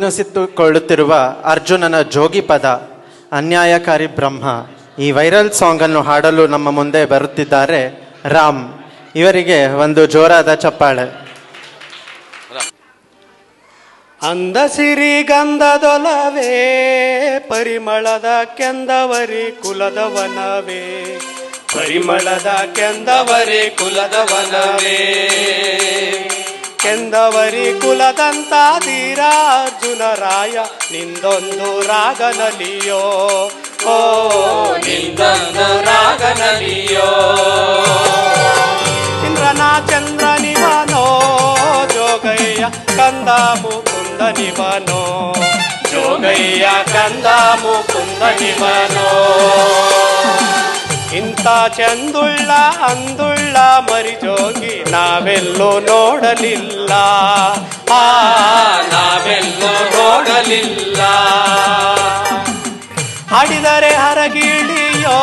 ಮುನಿಸಿಟ್ಟುಕೊಳ್ಳುತ್ತಿರುವ ಅರ್ಜುನನ ಜೋಗಿ ಪದ, ಅನ್ಯಾಯಕಾರಿ ಬ್ರಹ್ಮ ಈ ವೈರಲ್ ಸಾಂಗ್ ಅನ್ನು ಹಾಡಲು ನಮ್ಮ ಮುಂದೆ ಬರುತ್ತಿದ್ದಾರೆ ರಾಮ್. ಇವರಿಗೆ ಒಂದು ಜೋರಾದ ಚಪ್ಪಾಳೆ. ಅಂದ ಸಿರಿ ಗಂಧದೊಲವೇ ಪರಿಮಳದ ಕೆಂದವರಿ ಕುಲದವನವೇ. ಪರಿಮಳದ ಕೆಂದವರಿ ಕುಲದವನವೇ. ಕೆಂದವರಿ ಕುಲದಂತ ಧೀರ ಅರ್ಜುನ ರಾಯ ನಿಂದೊಂದು ರಾಗನಲಿಯೋ ಓ ನಿಂದೊಂದು ರಾಗನಲಿಯೋ ಇಂದ್ರನ ಚಂದ್ರನಿವನೋ ಜೋಗಯ್ಯ ಕಂದ ಮುಕುಂದನಿವನೋ ಜೋಗಯ್ಯ ಕಂದ ಮುಕುಂದನಿವನೋ ಇಂಥ ಚಂದುಳ್ಳ ಅಂದುಳ್ಳ ಮರಿಜೋಗಿ ನಾವೆಲ್ಲೂ ನೋಡಲಿಲ್ಲ. ಆ, ನಾವೆಲ್ಲೂ ನೋಡಲಿಲ್ಲ. ಹಾಡಿದರೆ ಹರಗಿಳಿಯೋ,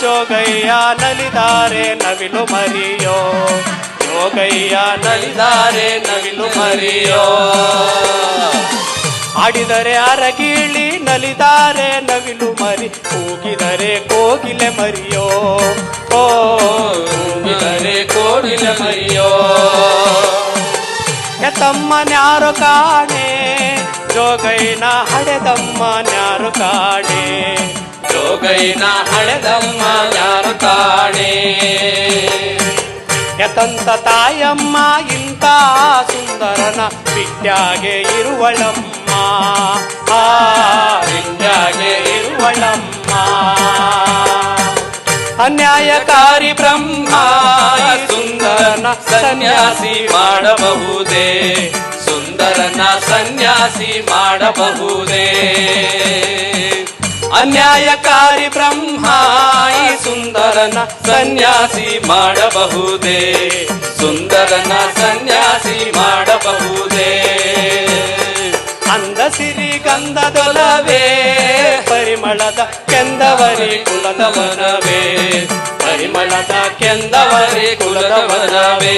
ಜೋಗಯ್ಯ ನಲಿದಾರೆ ನವಿಲು ಮರಿಯೋ. ಜೋಗಯ್ಯ ನಲಿದಾರೆ ನವಿಲು ಮರಿಯೋ. ಹಾಡಿದರೆ ಅರಗಿಳಿ ನಲಿದಾರೆ ನವಿಲು ಮರಿ. ಕೂಗಿದರೆ ಕೋಗಿಲೆ ಮರಿಯೋ. ಓ, ಕೂಗಿದರೆ ಕೋಗಿಲೆ ಮರಿಯೋ. ಎತ್ತಮ್ಮನ್ಯಾರು ಕಾಣೆ? ಜೋಗೈನ ಹಡೆದಮ್ಮ ನ್ಯಾರು ಕಾಣೆ? ಜೋಗೈನ ಹಡೆದಮ್ಮ ಯಾರು ಕಾಣೆ? ಯತಂತ ತಾಯಮ್ಮ ಇಂತ ಸುಂದರನ ಬಿಟ್ಟಾಗೆ ಇರುವಳಮ್ಮ. ಅನ್ಯಾಯಕಾರಿ ಬ್ರಹ್ಮ ಸುಂದರನ ಸನ್ಯಾಸಿ ಮಾಡಬಹುದೇ? ಸುಂದರನ ಸನ್ಯಾಸಿ ಮಾಡಬಹುದೇ? ಅನ್ಯಾಯಕಾರಿ ಬ್ರಹ್ಮ ಸುಂದರನ ಸನ್ಯಾಸಿ ಮಾಡಬಹುದೇ? ಸುಂದರನ ಸನ್ಯಾಸಿ ಮಾಡಬಹುದೇ? ಅಂದ ಸಿರಿ ಗಂಧದೊಲವೇ ಪರಿಮಳದ ಕೆಂದವರಿ ಕುಲದವನವೇ ಪರಿಮಳದ ಕೆಂದವರಿ ಕುಲದವನವೇ